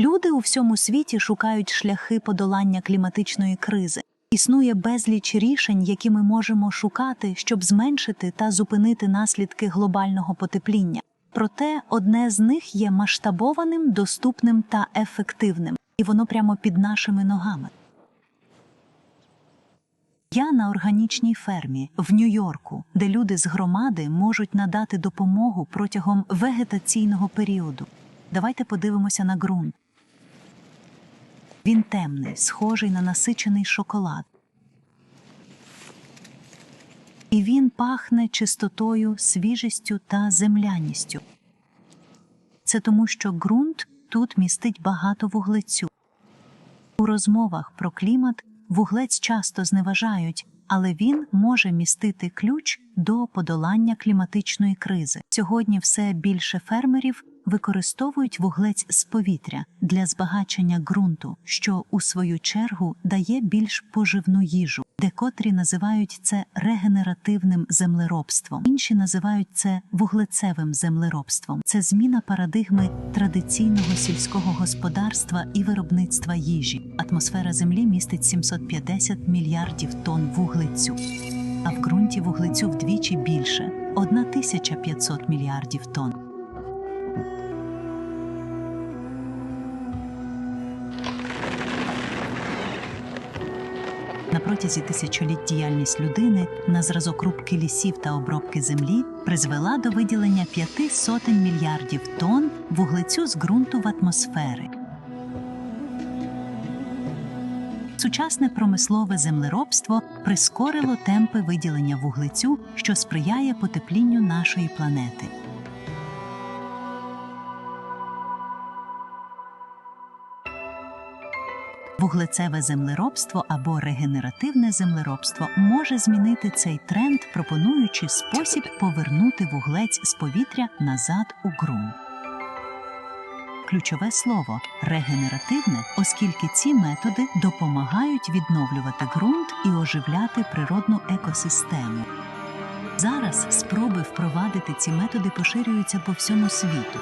Люди у всьому світі шукають шляхи подолання кліматичної кризи. Існує безліч рішень, які ми можемо шукати, щоб зменшити та зупинити наслідки глобального потепління. Проте одне з них є масштабованим, доступним та ефективним, і воно прямо під нашими ногами. Я на органічній фермі в Нью-Йорку, де люди з громади можуть надати допомогу протягом вегетаційного періоду. Давайте подивимося на ґрунт. Він темний, схожий на насичений шоколад. І він пахне чистотою, свіжістю та земляністю. Це тому, що ґрунт тут містить багато вуглецю. У розмовах про клімат вуглець часто зневажають, але він може містити ключ до подолання кліматичної кризи. Сьогодні все більше фермерів використовують вуглець з повітря для збагачення ґрунту, що у свою чергу дає більш поживну їжу. Декотрі називають це регенеративним землеробством, інші називають це вуглецевим землеробством. Це зміна парадигми традиційного сільського господарства і виробництва їжі. Атмосфера Землі містить 750 мільярдів тонн вуглецю, а в ґрунті вуглецю вдвічі більше 1500 мільярдів тонн. На протязі тисячоліть діяльність людини на зразок рубки лісів та обробки землі призвела до виділення п'яти сотень мільярдів тонн вуглецю з ґрунту в атмосфери. Сучасне промислове землеробство прискорило темпи виділення вуглецю, що сприяє потеплінню нашої планети. Вуглецеве землеробство або регенеративне землеробство може змінити цей тренд, пропонуючи спосіб повернути вуглець з повітря назад у ґрунт. Ключове слово регенеративне, оскільки ці методи допомагають відновлювати ґрунт і оживляти природну екосистему. Зараз спроби впровадити ці методи поширюються по всьому світу.